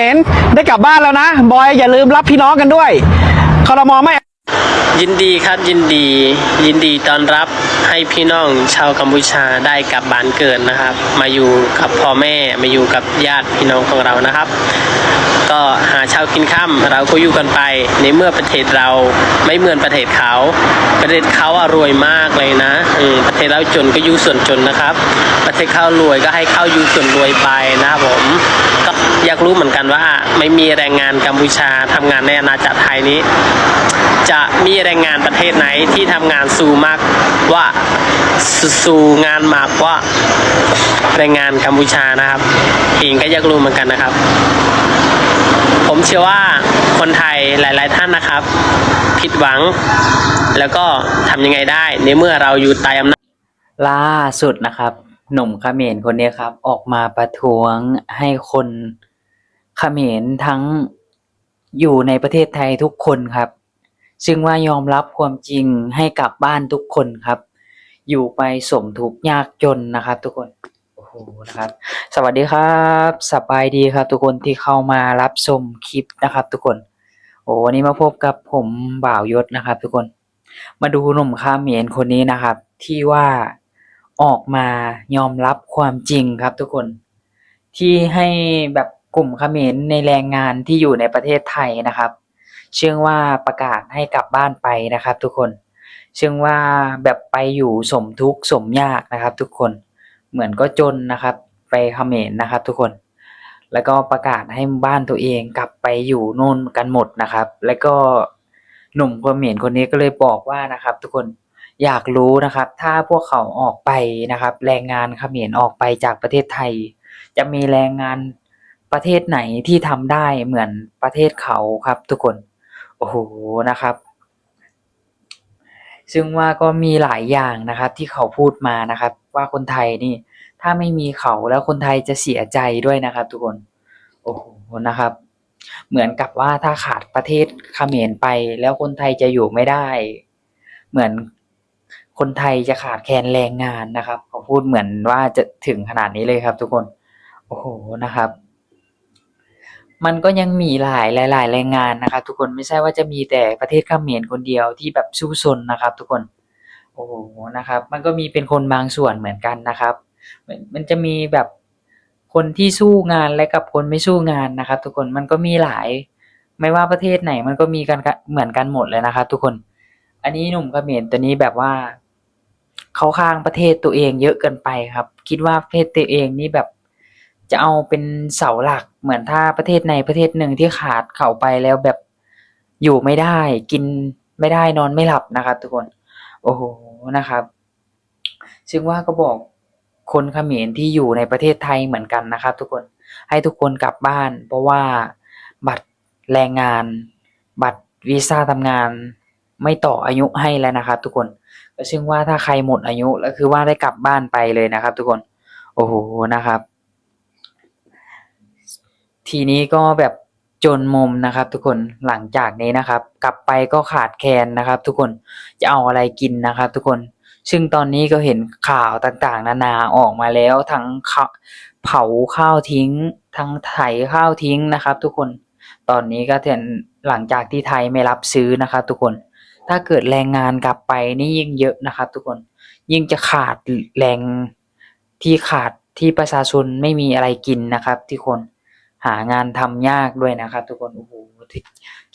เห็นได้กลับบ้านแล้วนะ บอยอย่าลืมรับพี่น้องกันด้วยคอรมอไม่ ยินดีครับยินดี ยินดีต้อนรับให้พี่น้องชาวกัมพูชาได้กลับบ้านเกิดนะครับ มาอยู่กับพ่อแม่มาอยู่กับญาติพี่น้องของเรานะครับ ก็หาเช้ากินค่ำเราก็อยู่กันไป ในเมื่อประเทศเราไม่เหมือนประเทศเขา ประเทศเขาอะรวยมากเลยนะอประเทศเราจนก็อยู่ส่วนจนนะครับ ประเทศเขารวยก็ให้เข้าอยู่ส่วนรวยไปนะครับผมก็อยากรู้เหมือนกันว่า ไม่มีแรงงานกัมพูชาทำงานในอาณาจักรไทยนี้จะมีแรงงานประเทศไหนที่ทำงานสูมากว่าสสู่งานมากว่าแรงงานกัมพูชานะครับเองก็อยากรู้เหมือนกันนะครับ ผมเชื่อว่าคนไทยหลาย ๆ ท่านนะครับ ผิดหวัง แล้วก็ทำยังไงได้ในเมื่อเราอยู่ใต้อำนาจล่าสุดนะครับ หนุ่มเขมรคนนี้ครับ ออกมาประท้วงให้คนเขมรทั้งอยู่ในประเทศไทยทุกคนครับ ซึ่งว่ายอมรับความจริงให้กลับบ้านทุกคนครับ อยู่ไปสมทุกยากจนนะครับ ทุกคนโอ้โหนะครับ สวัสดีครับสบายดีครับ ทุกคนที่เข้ามารับชมคลิปนะครับ ทุกคนโอ้วันนี้มาพบกับผมบ่าวยศนะครับ ทุกคน มาดูหนุ่มข่าเขมรคนนี้นะครับ ที่ว่าออกมายอมรับความจริงครับ ทุกคน ที่ให้แบบกลุ่มเขมรในแรงงานที่อยู่ในประเทศไทยนะครับ เชื่อว่าประกาศให้กลับบ้านไปนะครับ ทุกคน เชื่อว่าแบบไปอยู่สมทุกข์สมยากนะครับ ทุกคนเหมือนก็จนนะครับ ไปเขมรนะครับ ทุกคน แล้วก็ประกาศให้บ้านตัวเองกลับไปอยู่โน่นกันหมดนะครับ แล้วก็หนุ่มเขมรคนนี้ก็เลยบอกว่านะครับ ทุกคนอยากรู้นะครับ ถ้าพวกเขาออกไปนะครับ แรงงานเขมรออกไปจากประเทศไทย จะมีแรงงานประเทศไหนที่ทำได้เหมือนประเทศเขาครับทุกคน โอ้โหนะครับ ซึ่งว่าก็มีหลายอย่างนะครับ ที่เขาพูดมานะครับ ว่าคนไทยนี่ ถ้าไม่มีเขาแล้วคนไทยจะเสียใจด้วยนะครับ ทุกคนโอ้โหนะครับ เหมือนกับว่าถ้าขาดประเทศเขมรไป แล้วคนไทยจะอยู่ไม่ได้ เหมือนคนไทยจะขาดแคลนแรงงานนะครับ เขาพูดเหมือนว่าจะถึงขนาดนี้เลยครับ ทุกคน โอ้โหนะครับ มันก็ยังมีหลายหลายแรงงานนะครับทุกคนไม่ใช่ว่าจะมีแต่ประเทศเขมรคนเดียวที่แบบสู้ซนนะครับทุกคนโอ้โหนะครับ มันก็มีเป็นคนบางส่วนเหมือนกันนะครับมันมันจะมีแบบคนที่สู้งานและกับคนไม่สู้งานนะครับ ทุกคนมันก็มีหลาย ไม่ว่าประเทศไหนมันก็มีกันเหมือนกันหมดเลยนะครับ ทุกคน อันนี้หนุ่มเขมรตัวนี้แบบว่าเขาข้างประเทศตัวเองเยอะเกินไปครับ คิดว่าประเทศตัวเองนี่แบบ จะเอาเป็นเสาหลักเหมือนถ้าประเทศในประเทศหนึ่งที่ขาดเขาไปแล้วแบบอยู่ไม่ได้ กินไม่ได้นอนไม่หลับนะครับ ทุกคน โอ้โหนะครับ ซึ่งว่าก็บอกคนเขมรที่อยู่ในประเทศไทยเหมือนกันนะครับ ทุกคนให้ทุกคนกลับบ้าน เพราะว่าบัตรแรงงาน บัตรวีซ่าทำงานไม่ต่ออายุให้แล้วนะครับ ทุกคนก็ซึ่งว่าถ้าใครหมดอายุแล้วคือว่าได้กลับบ้านไปเลยนะครับ ทุกคน โอ้โหนะครับ ทีนี้ก็แบบจนมุมนะครับ ทุกคนหลังจากนี้นะครับ กลับไปก็ขาดแคลนนะครับ ทุกคนจะเอาอะไรกินนะครับ ทุกคนซึ่งตอนนี้ก็เห็นข่าวต่างๆ นานาออกมาแล้วทั้งเผาข้าวทิ้ง ทั้งไถข้าวทิ้งนะครับ ทุกคนตอนนี้ก็เห็นหลังจากที่ไทยไม่รับซื้อนะครับ ทุกคนถ้าเกิดแรงงานกลับไปนี่ยิ่งเยอะนะครับ ทุกคนยิ่งจะขาดแรงที่ขาดที่ประชาชนไม่มีอะไรกินนะครับ ทุกคน หางานทำยากด้วยนะครับ ทุกคนโอ้โห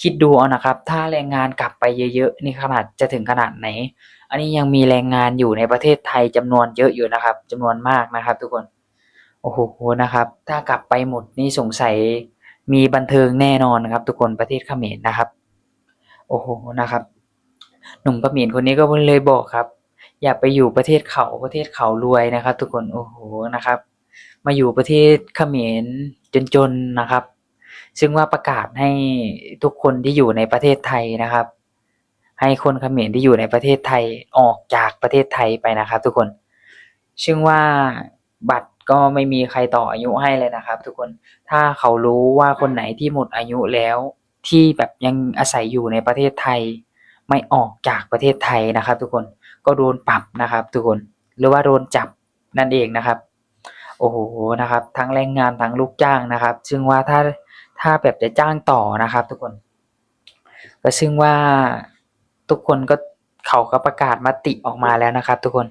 คิดดูเอานะครับ ถ้าแรงงานกลับไปเยอะๆนี่ขนาดจะถึงขนาดไหน อันนี้ยังมีแรงงานอยู่ในประเทศไทยจำนวนเยอะอยู่นะครับจำนวนมากนะครับ ทุกคนโอ้โหนะครับ ถ้ากลับไปหมดนี่สงสัยมีบันเทิงแน่นอนนะครับ ทุกคนประเทศเขมรนะครับ โอ้โหนะครับ หนุ่มเขมรคนนี้ก็เลยบอกครับ อย่าไปอยู่ประเทศเขาประเทศเขารวยนะครับ ทุกคนโอ้โหนะครับ มาอยู่ประเทศเขมรจนๆนะครับ ซึ่งว่าประกาศให้ทุกคนที่อยู่ในประเทศไทยนะครับ ให้คนเขมรที่อยู่ในประเทศไทยออกจากประเทศไทยไปนะครับ ทุกคน ซึ่งว่าบัตรก็ไม่มีใครต่ออายุให้เลยนะครับ ทุกคนถ้าเขารู้ว่าคนไหนที่หมดอายุแล้วที่แบบยังอาศัยอยู่ในประเทศไทย ไม่ออกจากประเทศไทยนะครับ ทุกคนก็โดนปรับนะครับ ทุกคนหรือว่าโดนจับนั่นเองนะครับ โอ้โหนะครับ ทั้งแรงงานทั้งลูกจ้างนะครับ ซึ่งว่าถ้าถ้าแบบจะจ้างต่อนะครับ ทุกคนก็ซึ่งว่าทุกคนก็เขาก็ประกาศมติออกมาแล้วนะครับ ทุกคน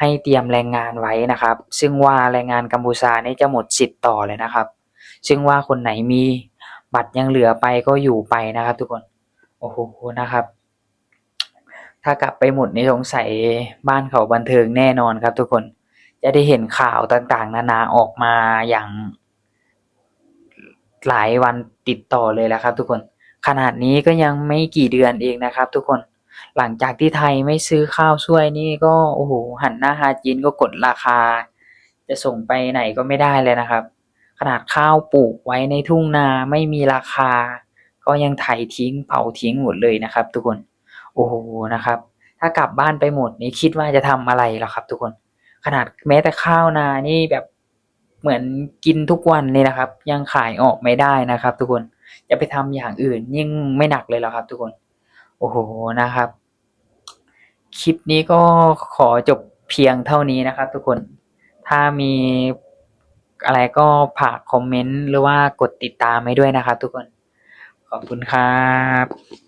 ให้เตรียมแรงงานไว้นะครับ ซึ่งว่าแรงงานกัมพูชานี่จะหมดสิทธิ์ต่อเลยนะครับ ซึ่งว่าคนไหนมีบัตรยังเหลือไปก็อยู่ไปนะครับ ทุกคนโอ้โหนะครับ ถ้ากลับไปหมดในสงสัยบ้านเขาบันเทิงแน่นอนครับ ทุกคน จะได้เห็นข่าวต่างๆ นานาออกมาอย่างหลายวันติดต่อเลยแล้วครับ ทุกคน ขนาดนี้ก็ยังไม่กี่เดือนเองนะครับ ทุกคน หลังจากที่ไทยไม่ซื้อข้าวช่วยนี่ก็โอ้โหหันหน้าหาจีนก็กดราคา จะส่งไปไหนก็ไม่ได้เลยนะครับ ขนาดข้าวปลูกไว้ในทุ่งนาไม่มีราคา ก็ยังไถทิ้งเผาทิ้งหมดเลยนะครับ ทุกคน โอ้โหนะครับ ถ้ากลับบ้านไปหมดนี่คิดว่าจะทำอะไรหรอครับ ทุกคน ขนาดแม้แต่ข้าวนานี่แบบเหมือนกินทุกวันเลยนะครับ ยังขายออกไม่ได้นะครับ ทุกคนจะไปทำอย่างอื่นยิ่งไม่หนักเลยหรอครับ ทุกคน โอ้โหนะครับ คลิปนี้ก็ขอจบเพียงเท่านี้นะครับ ทุกคนถ้ามีอะไรก็ฝากคอมเมนต์หรือว่ากดติดตามให้ด้วยนะครับ ทุกคน ขอบคุณครับ